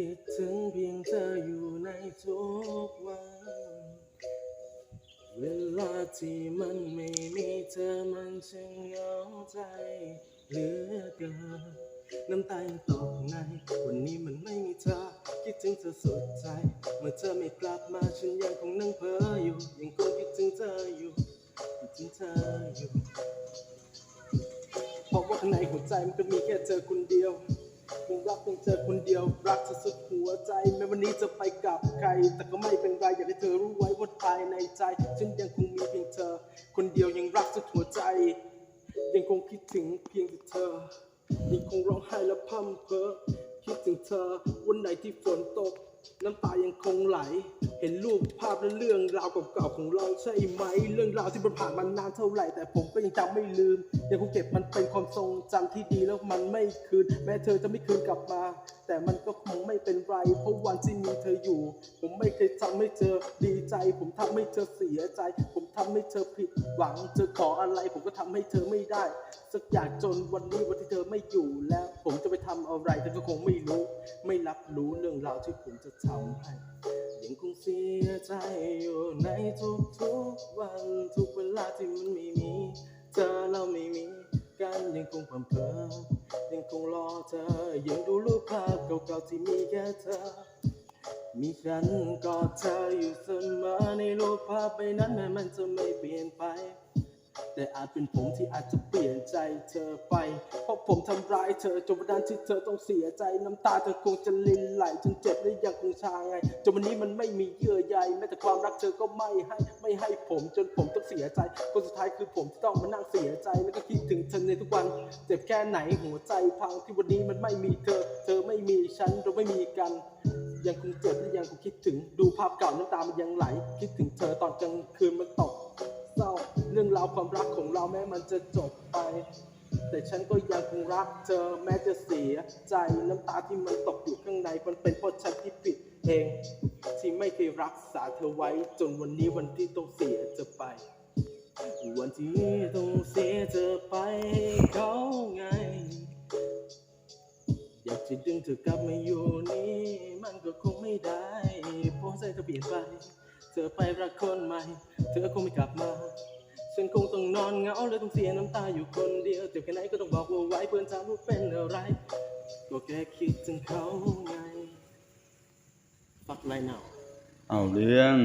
คิดถึงเพียงเธออยู่ในทุกวัน เวลาที่มันไม่มีเธอมันจึงเหงาใจเหลือเกินน้ำตาตกใน วันนี้มันไม่มีเธอ คิดถึงเธอสุดใจ เมื่อเธอไม่กลับมาฉันยังคงนั่งเพ้ออยู่ ยังคงคิดถึงเธออยู่ คิดถึงเธออยู่ เพราะว่าในหัวใจมันก็มีแค่เธอคนเดียว คงรักเพียงเธอคนเดียว รักเธอสุดหัวใจแม้วันนี้จะไปกับใคร แต่ก็ไม่เป็นไรอยากให้เธอรู้ไว้ว่าภายในใจฉันยังคงมีเพียงเธอ คนเดียวยังรักสุดหัวใจ ยังคงคิดถึงเพียงแต่เธอยังคงร้องไห้และพร่ำเพ้อคิดถึงเธอวันไหนที่ฝนตก น้ำตายังคงไหล เห็นรูปภาพและเรื่องราวเก่าๆของเราใช่ไหม เรื่องราวที่มันผ่านมานานเท่าไหร่ แต่ผมก็ยังจำไม่ลืม ยังคงเก็บมันเป็นความทรงจำที่ดีแล้วมันไม่คืน แม้เธอจะไม่คืนกลับมา แต่มันก็คงไม่เป็นไร เพราะวันที่มีเธออยู่ ผมไม่เคยทำให้เธอดีใจ ผมทำให้เธอเสียใจ ผมทำให้เธอผิดหวัง เธอขออะไรผมก็ทำให้เธอไม่ได้ สักอย่างจนวันนี้วันที่เธอไม่อยู่แล้ว ผมจะไปทำอะไรเธอก็คงไม่รู้ ไม่รับรู้เรื่องราวที่ผมจะทำให้ยังคงเสียใจอยู่ในทุกๆวันทุกเวลาที่มันไม่มีเธอเราไม่มีกันยังคงความเพอยังคงรอเธอยังดูรูปภาพเก่าๆที่มีแค่เธอ มีฉันกอดเธออยู่เสมอในรูปภาพใบนั้นแม้มันจะไม่เปลี่ยนไป แต่อาจเป็นผมที่อาจจะเปลี่ยนใจเธอไป เพราะผมทำร้ายเธอจนวันนั้นที่เธอต้องเสียใจน้ำตาเธอคงจะลินไหลจนเจ็บและยังคงชาไงจนวันนี้มันไม่มีเยื่อใยแม้แต่ความรักเธอก็ไม่ให้ไม่ให้ผมจนผมต้องเสียใจคนสุดท้ายคือผมที่ต้องมานั่งเสียใจแล้วก็คิดถึงเธอในทุกวันเจ็บแค่ไหนหัวใจพังที่วันนี้มันไม่มีเธอ เธอไม่มีฉันเราไม่มีกันยังคงเจ็บและยังคงคิดถึงดูภาพเก่าน้ำตามันยังไหล คิดถึงเธอตอนกลางคืนมันตก จะจบไป แต่ฉันก็ยังคงรักเธอแม้จะเสียใจน้ำตาที่มันตกอยู่ข้างในมันเป็นเพราะฉันที่ผิดเอง ที่ไม่เคยรักษาเธอไว้ จนวันนี้วันที่ต้องเสียเธอไป วันที่ต้องเสียเธอไปเขาไง อยากจะดึงเธอกลับมาอยู่นี่มันก็คงไม่ได้เพราะใจเธอเปลี่ยนไป เธอไปรักคนใหม่ เธอคงไม่กลับมา ฉันคงต้องนอนเหงาและต้องเสียน้ำตาอยู่คนเดียวเจ็บแค่ไหนก็ต้องบอกว่าไว้เพื่อนถามว่าเป็นอะไรก็แค่คิดถึงเขาไง Fuck right now เอาเรื่อง